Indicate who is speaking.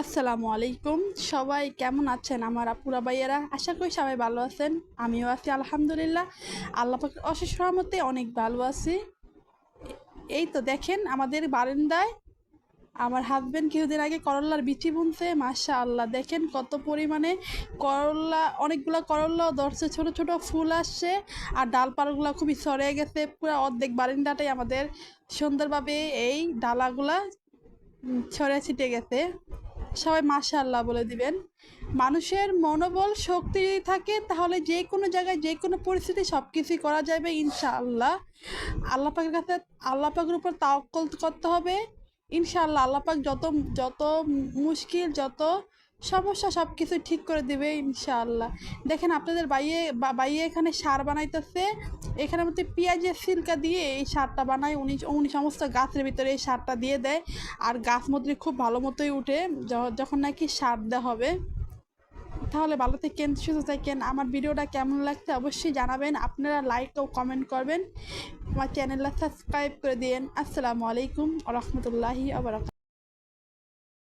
Speaker 1: আসসালামু আলাইকুম। সবাই কেমন আছেন আমার আপুরা ভাইয়েরা? আশা করি সবাই ভালো আছেন। আমিও আছি, আলহামদুলিল্লাহ। আল্লাহ অশেষ রহমতে অনেক ভালো আছি। এই তো দেখেন, আমাদের বারান্দায় আমার হাজবেন্ড কিছুদিন আগে করল্লার বিচি বুনছে মাশা আল্লাহ দেখেন কত পরিমাণে করল্লা অনেকগুলো করল্লা ধরছে, ছোট ছোট ফুল আসছে, আর ডালপালাগুলো খুবই সরে গেছে। পুরো অর্ধেক বারান্দাটাই আমাদের সুন্দরভাবে এই ডালাগুলা ছড়ে ছিটে গেছে। সবাই মাসা আল্লাহ বলে দিবেন। মানুষের মনোবল, শক্তি যদি থাকে, তাহলে যে কোনো জায়গায় যে কোনো পরিস্থিতি সব কিছুই করা যাবে ইনশাআল্লাহ। আল্লাহ পাকের কাছে, আল্লাহ পাকের উপর তাওকল করতে হবে। ইনশাআল্লাহ আল্লাহ পাক যত যত মুশকিল, যত সমস্যা সব কিছু ঠিক করে দিবে, ইনশাআল্লাহ। দেখেন আপনাদের বাইয়ে বাইয়ে এখানে সার বানাইতেছে। এখানের মধ্যে পেঁয়াজের সিলকা দিয়ে এই সারটা বানায়। উনি উনি সমস্ত গাছের ভিতরে এই সারটা দিয়ে দেয়। আর গাছ মধ্যে খুব ভালো মতোই উঠে। যখন নাকি সার দেওয়া হবে, তাহলে ভালো থেকেন, সুস্থ থাকেন। আমার ভিডিওটা কেমন লাগছে অবশ্যই জানাবেন। আপনারা লাইক ও কমেন্ট করবেন। আমার চ্যানেলটা সাবস্ক্রাইব করে দিন আসসালামু আলাইকুম রহমতুল্লাহি আবার